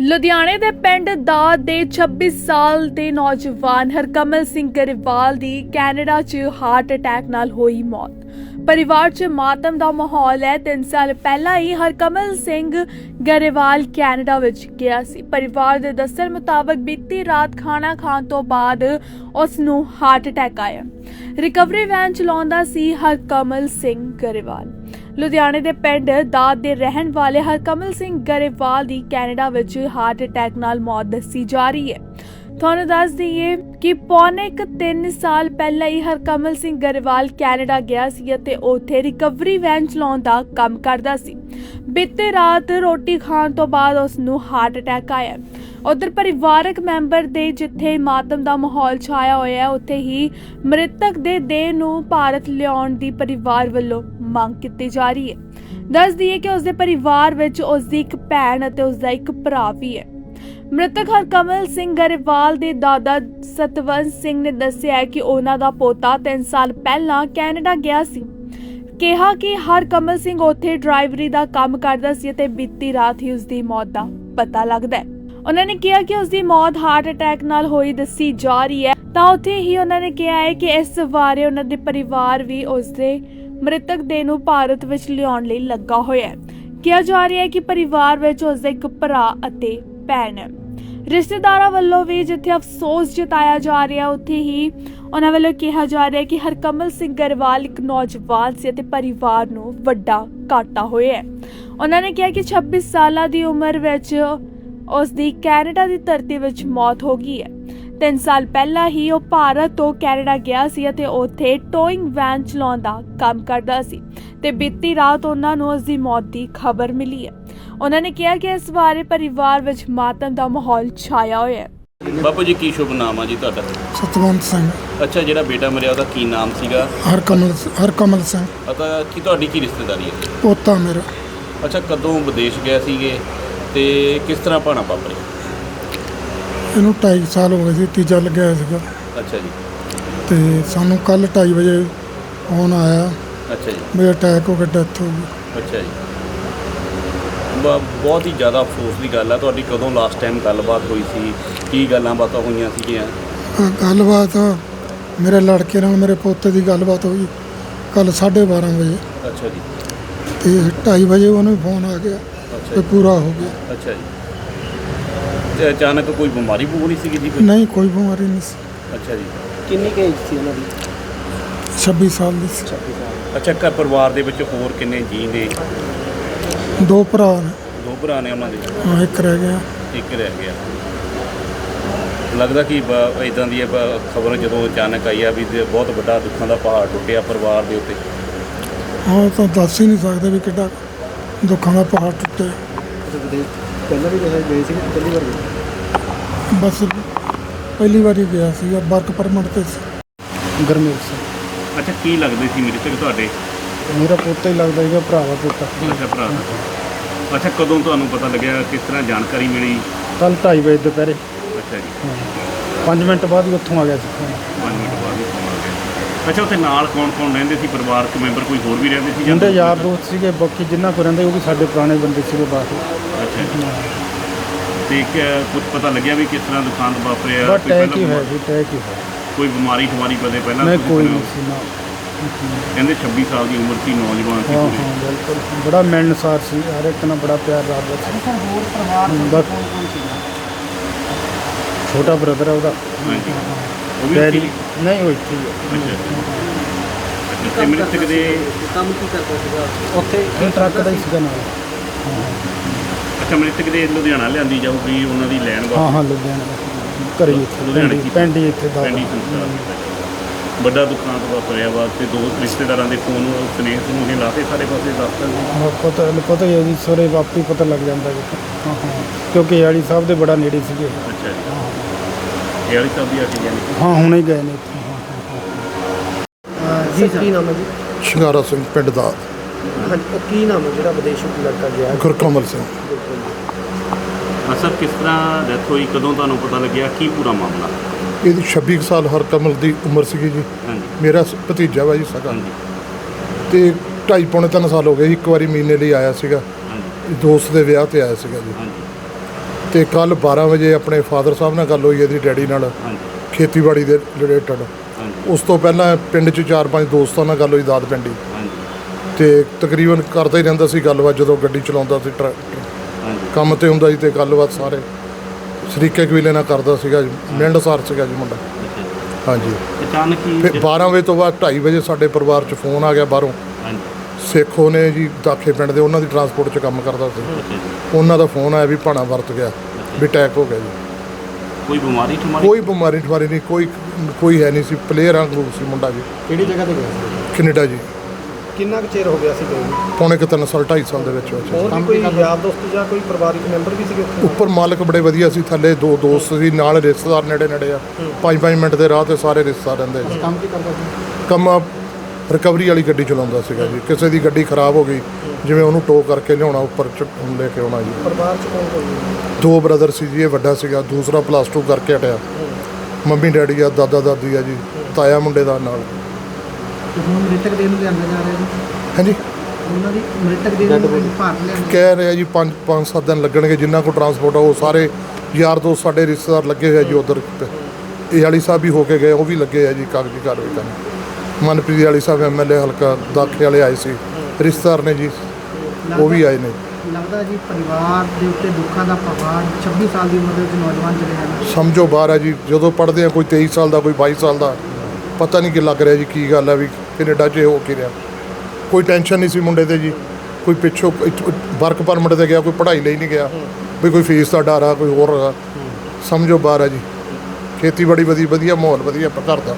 ਲੁਧਿਆਣੇ ਦੇ ਪਿੰਡ ਦਾਦ ਦੇ 26 ਸਾਲ ਦੇ ਨੌਜਵਾਨ ਹਰਕਮਲ ਸਿੰਘ ਗਰੇਵਾਲ ਦੀ ਕੈਨੇਡਾ 'ਚ ਹਾਰਟ ਅਟੈਕ ਨਾਲ ਹੋਈ ਮੌਤ। ਪਰਿਵਾਰ 'ਚ ਮਾਤਮ ਦਾ ਮਾਹੌਲ ਹੈ। 3 ਸਾਲ ਪਹਿਲਾਂ ਹੀ ਹਰਕਮਲ ਸਿੰਘ ਗਰੇਵਾਲ ਕੈਨੇਡਾ ਵਿੱਚ ਗਿਆ ਸੀ। ਪਰਿਵਾਰ ਦੇ ਦੱਸਣ ਮੁਤਾਬਕ ਬੀਤੀ ਰਾਤ ਖਾਣਾ ਖਾਣ ਤੋਂ ਬਾਅਦ ਉਸ ਨੂੰ ਹਾਰਟ ਅਟੈਕ ਆਇਆ। ਰਿਕਵਰੀ ਵੈਨ ਚਲਾਉਂਦਾ ਸੀ ਹਰਕਮਲ ਸਿੰਘ ਗਰੇਵਾਲ। ਲੁਧਿਆਣੇ ਦੇ ਪਿੰਡ ਦਾਦ ਦੇ ਰਹਿਣ ਵਾਲੇ ਹਰਕਮਲ ਸਿੰਘ ਗਰੇਵਾਲ ਦੀ ਕੈਨੇਡਾ ਵਿੱਚ ਹਾਰਟ ਅਟੈਕ ਨਾਲ ਮੌਤ ਦੱਸੀ ਜਾ ਰਹੀ ਹੈ। ਤੁਹਾਨੂੰ ਦੱਸ ਦਈਏ ਕਿ ਪੌਣੇ ਕੁ 3 ਸਾਲ ਪਹਿਲਾਂ ਹੀ ਹਰਕਮਲ ਸਿੰਘ ਗਰੇਵਾਲ ਕੈਨੇਡਾ ਗਿਆ ਸੀ ਅਤੇ ਉੱਥੇ ਰਿਕਵਰੀ ਵੈਨ ਚਲਾਉਣ ਦਾ ਕੰਮ ਕਰਦਾ ਸੀ। ਬੀਤੇ ਰਾਤ ਰੋਟੀ ਖਾਣ ਤੋਂ ਬਾਅਦ ਉਸ ਨੂੰ ਹਾਰਟ ਅਟੈਕ ਆਇਆ। ਉਧਰ ਪਰਿਵਾਰਕ ਮੈਂਬਰ ਦੇ ਜਿੱਥੇ ਮਾਤਮ ਦਾ ਮਾਹੌਲ ਛਾਇਆ ਹੋਇਆ ਹੈ, ਉੱਥੇ ਹੀ ਮ੍ਰਿਤਕ ਦੇ ਦੇਹ ਨੂੰ ਭਾਰਤ ਲਿਆਉਣ ਦੀ ਪਰਿਵਾਰ ਵੱਲੋਂ ਮੰਗ ਕੀਤੀ ਜਾ ਰਹੀ ਹੈ। ਦੱਸ ਦਈਏ ਕਿ ਉਸ ਦੇ ਪਰਿਵਾਰ ਵਿੱਚ ਉਸ ਦੀ ਇੱਕ ਭੈਣ ਅਤੇ ਉਸ ਦਾ ਇੱਕ ਭਰਾ ਵੀ ਹੈ। ਮ੍ਰਿਤਕ ਹਰਕਮਲ ਸਿੰਘ ਗਰੇਵਾਲ ਦੇ ਦਾਦਾ ਸਤਵੰਤ ਸਿੰਘ ਨੇ ਦੱਸਿਆ ਹੈ ਕਿ ਉਹਨਾਂ ਦਾ ਪੋਤਾ 3 ਸਾਲ ਪਹਿਲਾਂ ਕੈਨੇਡਾ ਗਿਆ ਸੀ। ਕਿਹਾ ਕਿ ਹਰਕਮਲ ਸਿੰਘ ਉੱਥੇ ਡਰਾਈਵਰੀ ਦਾ ਕੰਮ ਕਰਦਾ ਸੀ ਤੇ ਬੀਤੀ ਰਾਤ ਹੀ ਉਸ ਦੀ ਮੌਤ ਦਾ ਪਤਾ ਲੱਗਦਾ ਹੈ। ਉਹਨਾਂ ਨੇ ਕਿਹਾ ਕਿ ਉਸ ਦੀ ਮੌਤ ਹਾਰਟ ਅਟੈਕ ਨਾਲ ਹੋਈ ਦੱਸੀ ਜਾ ਰਹੀ ਹੈ। ਤਾਂ ਉੱਥੇ ਹੀ ਉਹਨਾਂ ਨੇ ਕਿਹਾ ਹੈ ਕਿ ਇਸ ਬਾਰੇ ਉਹਨਾਂ ਦੇ ਪਰਿਵਾਰ ਵੀ ਉਸ ਦੇ ਮ੍ਰਿਤਕ ਦੇਹ ਨੂੰ ਭਾਰਤ ਵਿੱਚ ਲਿਆਉਣ ਲਈ ਲੱਗਾ ਹੋਇਆ ਹੈ। ਕਿਹਾ ਜਾ ਰਿਹਾ ਹੈ ਕਿ ਪਰਿਵਾਰ ਵਿੱਚ ਉਸ ਦਾ ਇੱਕ ਭਰਾ ਅਤੇ ਭੈਣ ਹੈ। ਰਿਸ਼ਤੇਦਾਰਾਂ ਵੱਲੋਂ ਵੀ ਜਿੱਥੇ ਅਫਸੋਸ ਜਤਾਇਆ ਜਾ ਰਿਹਾ ਉੱਥੇ ਹੀ ਉਹਨਾਂ ਵੱਲੋਂ ਕਿਹਾ ਜਾ ਰਿਹਾ ਕਿ ਹਰਕਮਲ ਸਿੰਘ ਗਰਵਾਲ ਇੱਕ ਨੌਜਵਾਨ ਸੀ ਅਤੇ ਪਰਿਵਾਰ ਨੂੰ ਵੱਡਾ ਘਾਟਾ ਹੋਇਆ ਹੈ। ਉਹਨਾਂ ਨੇ ਕਿਹਾ ਕਿ 26 ਸਾਲਾਂ ਦੀ ਉਮਰ ਵਿੱਚ ਉਸ ਦੀ ਕੈਨੇਡਾ ਦੀ ਧਰਤੀ ਵਿੱਚ ਮੌਤ ਹੋ ਗਈ ਹੈ। 3 ਸਾਲ ਪਹਿਲਾਂ ਹੀ ਉਹ ਭਾਰਤ ਤੋਂ ਕੈਨੇਡਾ ਗਿਆ ਸੀ ਅਤੇ ਉੱਥੇ ਟੋਇੰਗ ਵੈਨ ਚਲਾਉਣ ਦਾ ਕੰਮ ਕਰਦਾ ਸੀ ਤੇ ਬੀਤੀ ਰਾਤ ਉਹਨਾਂ ਨੂੰ ਉਸ ਦੀ ਮੌਤ ਦੀ ਖਬਰ ਮਿਲੀ ਹੈ। ਉਹਨਾਂ ਨੇ ਕਿਹਾ ਕਿ ਇਸ ਬਾਰੇ ਪਰਿਵਾਰ ਵਿੱਚ ਮਾਤਮ ਦਾ ਮਾਹੌਲ ਛਾਇਆ ਹੋਇਆ ਹੈ। ਬਾਪੂ ਜੀ ਕੀ ਸ਼ੁਭ ਨਾਮ ਆ ਜੀ ਤੁਹਾਡਾ? ਸਤਵੰਤ ਸਿੰਘ। ਅੱਛਾ ਜਿਹੜਾ ਬੇਟਾ ਮਰਿਆ ਉਹਦਾ ਕੀ ਨਾਮ ਸੀਗਾ? ਹਰਕਮਲ ਹਰਕਮਲ ਸਿੰਘ। ਪਤਾ ਕੀ ਤੁਹਾਡੀ ਕੀ ਰਿਸ਼ਤੇਦਾਰੀ ਹੈ? ਪੋਤਾ ਮੇਰਾ। ਅੱਛਾ ਕਦੋਂ ਵਿਦੇਸ਼ ਗਏ ਸੀਗੇ? ਤੇ ਕਿਸ ਤਰ੍ਹਾਂ ਭਾਣਾ ਵਾਪਰੇ ਇਹਨੂੰ 2.5 ਸਾਲ ਹੋ ਗਏ ਸੀ ਤੀਜਾ ਲੱਗਿਆ ਸੀਗਾ। ਅੱਛਾ ਜੀ। ਤੇ ਸਾਨੂੰ ਕੱਲ 2:30 ਵਜੇ ਫੋਨ ਆਇਆ। ਅੱਛਾ ਜੀ। ਵੀ ਅਟੈਕ ਹੋ ਕੇ ਡੈਥ ਹੋ ਗਈ। ਅੱਛਾ ਜੀ। ਬ- ਬਹੁਤ ਹੀ ਜ਼ਿਆਦਾ ਅਫਸੋਸ ਦੀ ਗੱਲ ਆ ਤੁਹਾਡੀ ਕਦੋਂ ਲਾਸਟ ਟਾਈਮ ਗੱਲਬਾਤ ਹੋਈ ਸੀ? ਕੀ ਗੱਲਾਂ ਬਾਤਾਂ ਹੋਈਆਂ ਸੀਗੀਆਂ? ਆਹ ਗੱਲਬਾਤ ਮੇਰੇ ਲੜਕੇ ਨਾਲ ਮੇਰੇ ਪੋਤੇ ਦੀ ਗੱਲਬਾਤ ਹੋਈ ਕੱਲ 12:30 ਵਜੇ। ਅੱਛਾ ਜੀ। ਤੇ 2:30 ਵਜੇ ਉਹਨੂੰ ਫੋਨ ਆ ਗਿਆ। ਤੇ ਪੂਰਾ ਹੋ ਗਿਆ। ਅੱਛਾ ਜੀ। ਤੇ ਅਚਾਨਕ ਕੋਈ ਬਿਮਾਰੀ ਬੂਰੀ ਸੀਗੀ ਜੀ ਕੋਈ? ਨਹੀਂ ਕੋਈ ਬਿਮਾਰੀ ਨਹੀਂ ਸੀ। ਅੱਛਾ ਜੀ। ਕਿੰਨੀ ਕੁ ਏਜ ਸੀ ਉਹਨਾਂ ਦੀ? 26 ਸਾਲ ਦੀ ਸੀ। ਅੱਛਾ ਘਰ ਪਰਿਵਾਰ ਦੇ ਵਿੱਚ ਹੋਰ ਕਿੰਨੇ ਜੀ ਨੇ? ਦੋ ਭਰਾ ਨੇ। ਦੋ ਭਰਾ ਨੇ ਉਹਨਾਂ ਦੇ? ਹਾਂ ਇੱਕ ਰਹਿ ਗਿਆ। ਇੱਕ ਰਹਿ ਗਿਆ। ਲੱਗਦਾ ਕਿ ਇਦਾਂ ਦੀ ਖਬਰ ਜਦੋਂ ਅਚਾਨਕ ਆਈ ਆ ਵੀ ਬਹੁਤ ਵੱਡਾ ਦੁੱਖਾਂ ਦਾ ਪਹਾੜ ਟੁੱਟਿਆ ਪਰਿਵਾਰ ਦੇ ਉੱਤੇ। ਹਾਂ ਉਹ ਤਾਂ ਦੱਸ ਹੀ ਨਹੀਂ ਸਕਦੇ ਵੀ ਕਿੱਡਾ ਦੁੱਖਾਂ ਦਾ ਪਹਾੜ ਟੁੱਟਿਆ ਅੱਛਾ ਵਿਦੇਸ਼ ਪਹਿਲਾਂ ਵੀ ਗਏ ਗਏ ਸੀ ਕਿ ਪਹਿਲੀ ਵਾਰ ਗਏ? ਬਸ ਪਹਿਲੀ ਵਾਰੀ ਗਿਆ ਸੀਗਾ ਵਰਕ ਪਰਮਿਟ ਤੇ ਸੀ। ਗਰਮੇਲ ਸਿੰਘ। ਅੱਛਾ ਕੀ ਲੱਗਦੇ ਸੀ ਮੇਰੇ ਤੇ ਤੁਹਾਡੇ? ਮੇਰਾ ਪੋਤਾ ਹੀ ਲੱਗਦਾ ਸੀਗਾ ਭਰਾਵਾ ਪੋਤਾ। ਅੱਛਾ ਭਰਾ ਦਾ। ਅੱਛਾ ਕਦੋਂ ਤੁਹਾਨੂੰ ਪਤਾ ਲੱਗਿਆ ਕਿਸ ਤਰ੍ਹਾਂ ਜਾਣਕਾਰੀ ਮਿਲੀ? ਕੱਲ 2:30 ਵਜੇ ਦੁਪਹਿਰੇ। ਅੱਛਾ ਜੀ। 5 ਮਿੰਟ ਬਾਅਦ ਹੀ ਉੱਥੋਂ ਆ ਗਿਆ ਸੀ। 5 ਮਿੰਟ ਬਾਅਦ ਹੀ phone ਆ ਗਿਆ ਅੱਛਾ ਉੱਥੇ ਨਾਲ ਕੌਣ ਕੌਣ ਰਹਿੰਦੇ ਸੀ? ਪਰਿਵਾਰਕ ਮੈਂਬਰ ਕੋਈ ਹੋਰ ਵੀ ਰਹਿੰਦੇ ਸੀ ਜਾਂ ਮੁੰਡੇ ਯਾਰ ਦੋਸਤ ਸੀਗੇ ਬਾਕੀ ਜਿੰਨਾ ਕੋ ਰਹਿੰਦੇ ਉਹ ਵੀ ਸਾਡੇ ਪੁਰਾਣੇ ਬੰਦੇ ਸੀਗੇ ਬਾਕੀ ਅੱਛਾ ਜੀ। ਤੇ ਕੁਝ ਪਤਾ ਲੱਗਿਆ ਵੀ ਕਿਸ ਤਰ੍ਹਾਂ ਦੁਕਾਨ ਤੋਂ ਵਾਪਰਿਆ? ਬਸ ਕੋਈ ਟੈਕ ਹੀ ਹੋਇਆ ਸੀ ਟੈਕ ਹੀ ਹੋਇਆ ਕੋਈ ਬਿਮਾਰੀ ਠਮਾਰੀ ਕਦੇ ਪਹਿਲਾਂ ਨਹੀਂ ਤੁਸੀਂ ਕੋਈ ਸੁਣਿਆ? ਨਹੀਂ ਸੀ ਨਾ। ਕਹਿੰਦੇ 26 ਸਾਲ ਦੀ ਉਮਰ ਸੀ ਨੌਜਵਾਨ ਸੀ ਹਾਂ ਪੂਰੇ ਹਾਂ ਬਿਲਕੁਲ। ਬੜਾ ਮਿਲਣਸਾਰ ਸੀ ਹਰ ਇੱਕ ਨਾਲ ਬੜਾ ਪਿਆਰ ਰੱਖਦਾ ਸੀ। ਹੋਰ ਪਰਿਵਾਰ ਛੋਟਾ ਬ੍ਰਦਰ ਹੈ ਉਹਦਾ। ਹਾਂਜੀ। ਉਹ ਵੀ? ਨਹੀਂ ਉਹ ਇੱਥੇ ਹੀ ਹੈ ਮ੍ਰਿਤਕ ਦੇ ਕੰਮ ਕੀ ਕਰਦਾ ਸੀਗਾ? ਉੱਥੇ ਟਰੱਕ ਦਾ ਹੀ ਸੀਗਾ ਨਾਲ। ਅੱਛਾ ਮ੍ਰਿਤਕ ਦੇ ਲੁਧਿਆਣਾ ਲਿਆਂਦੀ ਜਾਊਗੀ ਉਹਨਾਂ ਦੀ ਲੈਣ ਹਾਂ ਵਾਸਤੇ ਹਾਂ ਲੁਧਿਆਣਾ। ਦਾ ਘਰੇ ਹੀ ਇੱਥੇ ਲੁਧਿਆਣੇ ਪਿੰਡ ਹੀ- ਕੀ? ਪਿੰਡ ਹੀ ਇੱਥੇ ਦਾ। ਪੈਂਡੀ ਸੰਸਕਾਰ ਵੱਡਾ ਦੁਕਾਨ ਤੋਂ ਵਾਪਰਿਆ ਵਾਸਤੇ ਦੋ ਰਿਸ਼ਤੇਦਾਰਾਂ ਦੇ ਫੋਨ ਸਨੇਹ ਨੂੰ ਇਹ ਲਾਤੇ ਸਾਰੇ ਪਾਸੇ ਦੱਸਦਾ ਸੀ ਹਾਂ, ਪਤਾ ਪਤਾ ਹੀ ਹੈ ਜੀ ਸੋਰੇ ਵਾਪੀ ਪਤਾ ਲੱਗ ਜਾਂਦਾ ਜੀ। ਹਾਂ ਹਾਂ। ਕਿਉਂਕਿ ਵਾਲੀ ਸਾਹਿਬ ਦੇ ਬੜਾ ਨੇੜੇ ਸੀਗੇ। ਅੱਛਾ। ਜੀ ਇਹ ਵਾਲੀ ਸਾਹਿਬ ਦੀ ਆ ਕੇ ਜਾਨੀ ਹਾਂ ਹੁਣੇ ਹੀ ਗਏ ਨੇ ਇੱਥੇ। ਹਾਂ ਹਾਂ ਜੀ ਕੀ ਨਾਮ ਹੈ ਜੀ? ਸ਼ਿੰਗਾਰਾ ਸਿੰਘ ਪਿੰਡ ਦਾ। ਹਾਂਜੀ ਉਹ ਕੀ ਨਾਮ ਹੈ ਜਿਹੜਾ ਵਿਦੇਸ਼ ਲੜਕਾ ਗਿਆ ਗੁਰਕਮਲ ਸਿੰਘ। ਹਾਂ ਸਰ ਕਿਸ ਤਰ੍ਹਾਂ ਡੈਥ ਹੋਈ? ਕਦੋਂ ਤੁਹਾਨੂੰ ਪਤਾ ਲੱਗਿਆ? ਕੀ ਪੂਰਾ ਮਾਮਲਾ? ਇਹਦੀ 26 ਕੁ ਸਾਲ ਹਰਕਮਲ ਦੀ ਉਮਰ ਸੀਗੀ ਜੀ। ਹਾਂਜੀ। ਮੇਰਾ ਸ- ਭਤੀਜਾ ਵਾ ਜੀ ਸਗਾ ਹਾਂਜੀ। ਤੇ ਢਾਈ ਪੌਣੇ ਤਿੰਨ ਸਾਲ ਹੋ ਗਏ ਸੀ, ਇੱਕ ਵਾਰੀ ਮਹੀਨੇ ਲਈ ਆਇਆ ਸੀਗਾ। ਹਾਂਜੀ। ਦੋਸਤ ਦੇ ਵਿਆਹ ਤੇ ਆਇਆ ਸੀਗਾ ਜੀ। ਹਾਂਜੀ। ਤੇ ਕੱਲ 12 ਵਜੇ ਆਪਣੇ ਫਾਦਰ ਸਾਹਿਬ ਨਾਲ ਗੱਲ ਹੋਈ ਇਹਦੀ ਡੈਡੀ ਨਾਲ ਖੇਤੀਬਾੜੀ ਦੇ ਰਿਲੇਟਡ ਉਸ ਤੋਂ ਪਹਿਲਾਂ ਪਿੰਡ 'ਚ ਚਾਰ ਪੰਜ ਦੋਸਤਾਂ ਨਾਲ ਗੱਲ ਹੋਈ ਦਾਦ ਪਿੰਡੀ। ਤੇ ਤਕਰੀਬਨ ਕਰਦਾ ਹੀ ਰਹਿੰਦਾ ਸੀ ਗੱਲਬਾਤ ਜਦੋਂ ਗੱਡੀ ਚਲਾਉਂਦਾ ਸੀ ਟਰੈਕਟਰ ਕੰਮ ਤੇ ਹੁੰਦਾ ਸੀ ਤੇ ਗੱਲਬਾਤ ਸਾਰੇ। ਸ਼ਰੀਕੇ ਕਬੀਲੇ ਨਾਲ ਕਰਦਾ ਸੀਗਾ ਜੀ ਮਿੰਡਸਾਰ ਸੀਗਾ ਜੀ ਮੁੰਡਾ। ਹਾਂਜੀ। ਅਚਾਨਕ ਹੀ ਫਿਰ 12 ਵਜੇ ਤੋਂ ਬਾਅਦ 2:30 ਵਜੇ ਸਾਡੇ ਪਰਿਵਾਰ 'ਚ ਫੋਨ ਆ ਗਿਆ ਬਾਹਰੋਂ। ਸੇਖੋ ਨੇ ਜੀ ਦਾਖੇ ਪਿੰਡ ਦੇ ਉਹਨਾਂ ਦੀ ਟਰਾਂਸਪੋਰਟ 'ਚ ਕੰਮ ਕਰਦਾ ਸੀ। ਉਹਨਾਂ ਦਾ ਫੋਨ ਆਇਆ ਵੀ ਭਾਣਾ ਵਰਤ ਗਿਆ ਵੀ ਅਟੈਕ ਹੋ ਗਿਆ ਜੀ। ਕੋਈ ਬਿਮਾਰੀ ਠਮਾਰੀ? ਕੋਈ ਬਿਮਾਰੀ ਠਵਾਰੀ ਨਹੀਂ ਕੋਈ ਕੋਈ ਹੈ ਨਹੀਂ ਸੀ ਪਲੇਅਰ ਆ ਗਰੁੱਪ ਸੀ ਮੁੰਡਾ ਜੀ। ਕਿਹੜੀ ਜਗ੍ਹਾ ਤੇ ਗਿਆ ਸੀ? ਕੈਨੇਡਾ ਜੀ। ਕਿੰਨਾ ਕੁ ਚਿਰ ਹੋ ਗਿਆ ਸੀ ਗਏ ਨੂੰ? ਪੌਣੇ ਕੁ ਤਿੰਨ ਸਾਲ 2.5 ਸਾਲ ਦੇ ਵਿੱਚ ਵਿੱਚ ਹੋਰ ਵੀ ਕੋਈ ਯਾਰ ਦੋਸਤ ਜਾਂ ਕੋਈ ਪਰਿਵਾਰਿਕ ਮੈਂਬਰ ਵੀ ਸੀਗੇ ਉੱਥੇ? ਉੱਪਰ ਮਾਲਕ ਬੜੇ ਵਧੀਆ ਸੀ ਥੱਲੇ ਦੋ ਦੋਸਤ ਸੀ ਨਾਲ ਰਿਸ਼ਤੇਦਾਰ ਨੇੜੇ ਨੇੜੇ ਆ 5-5 ਮਿੰਟ ਦੇ ਰਾਹ ਤੇ ਸਾਰੇ ਰਿਸ਼ਤੇਦਾਰ ਰਹਿੰਦੇ ਸੀ ਕੰਮ ਕੀ ਕਰਦਾ ਸੀ? ਕੰਮ ਰਿਕਵਰੀ ਵਾਲੀ ਗੱਡੀ ਚਲਾਉਂਦਾ ਸੀਗਾ ਜੀ। ਕਿਸੇ ਦੀ ਗੱਡੀ ਖਰਾਬ ਹੋ ਗਈ ਜਿਵੇਂ ਉਹਨੂੰ ਟੋ ਕਰਕੇ ਲਿਆਉਣਾ ਉੱਪਰ ਚ ਲੈ ਕੇ ਆਉਣਾ ਜੀ। ਪਰਿਵਾਰ ਚ ਕੌਣ ਕੌਣ? ਦੋ ਬ੍ਰਦਰ ਸੀ ਜੀ ਇਹ ਵੱਡਾ ਸੀਗਾ ਦੂਸਰਾ ਪਲੱਸ 2 ਕਰਕੇ ਹਟਿਆ। ਮੰਮੀ ਡੈਡੀ ਆ ਦਾਦਾ ਦਾਦੀ ਆ ਜੀ ਤਾਇਆ ਮੁੰਡੇ ਦਾ ਨਾਲ। ਤੇ ਹੁਣ ਮ੍ਰਿਤਕ ਦੇਹ ਨੂੰ ਲਿਆਂਦਾ ਜਾ ਰਿਹਾ ਜੀ? ਹਾਂਜੀ? ਉਹਨਾਂ ਦੀ ਮ੍ਰਿਤਕ ਦੇਹ ਨੂੰ ਭਾਰਤ ਲਿਆਂਦਾ ਕਹਿ ਰਹੇ ਜੀ 5 5 7 ਦਿਨ ਲੱਗਣਗੇ ਜਿੰਨਾ ਕੋ ਟਰਾਂਸਪੋਰਟ ਆ ਉਹ ਸਾਰੇ ਯਾਰ ਦੋਸਤ ਸਾਡੇ ਰਿਸ਼ਤੇਦਾਰ ਲੱਗੇ ਹੋਏ ਆ ਜੀ ਉਧਰ। ਇਹ ਵਾਲੀ ਸਾਹਿਬ ਵੀ ਹੋ ਕੇ ਗਏ ਉਹ ਵੀ ਲੱਗੇ ਆ ਜੀ ਕਾਗਜ਼ੀ ਕਾਰਵਾਈ ਕਰਨ। ਮਨਪ੍ਰੀਤ ਵਾਲੀ ਸਾਹਿਬ ਐਮਐਲਏ ਹਲਕਾ ਦਾਖੇ ਵਾਲੇ ਆਏ ਸੀ। ਰਿਸ਼ਤੇਦਾਰ ਨੇ ਜੀ ਉਹ ਵੀ ਆਏ ਨੇ। ਲੱਗਦਾ ਜੀ ਪਰਿਵਾਰ ਦੇ ਉੱਤੇ ਦੁੱਖਾਂ ਦਾ ਪਹਾੜ 26 ਸਾਲ ਦੀ ਉਮਰ ਦੇ ਵਿੱਚ ਨੌਜਵਾਨ ਜਿਹੜੇ ਹਨ। ਸਮਝੋ ਬਾਹਰ ਆ ਜੀ ਜਦੋਂ ਪੜਦੇ ਆ ਕੋਈ 23 ਸਾਲ ਦਾ ਕੋਈ 22 ਸਾਲ ਦਾ ਪਤਾ ਨਹੀਂ ਕਿ ਲੱਗ ਰਿਹਾ ਜੀ ਕੀ ਗੱਲ ਹੈ ਵੀ ਕੈਨੇਡਾ 'ਚ ਹੋ ਕੀ ਰਿਹਾ। ਕੋਈ ਟੈਨਸ਼ਨ ਨਹੀਂ ਸੀ ਮੁੰਡੇ ਤੇ ਜੀ ਕੋਈ ਪਿੱਛੋਂ ਵਰਕ ਪਰਮਿਟ ਤੇ ਗਿਆ ਕੋਈ ਪੜ੍ਹਾਈ ਲਈ ਨਹੀਂ ਗਿਆ ਵੀ ਕੋਈ ਫੀਸ ਦਾ ਡਰ ਆ ਕੋਈ ਹੋਰ ਸਮਝੋ ਬਾਹਰ ਆ ਜੀ। ਖੇਤੀਬਾੜੀ ਵਧੀਆ ਵਧੀਆ ਮਾਹੌਲ ਵਧੀਆ ਘਰ ਦਾ।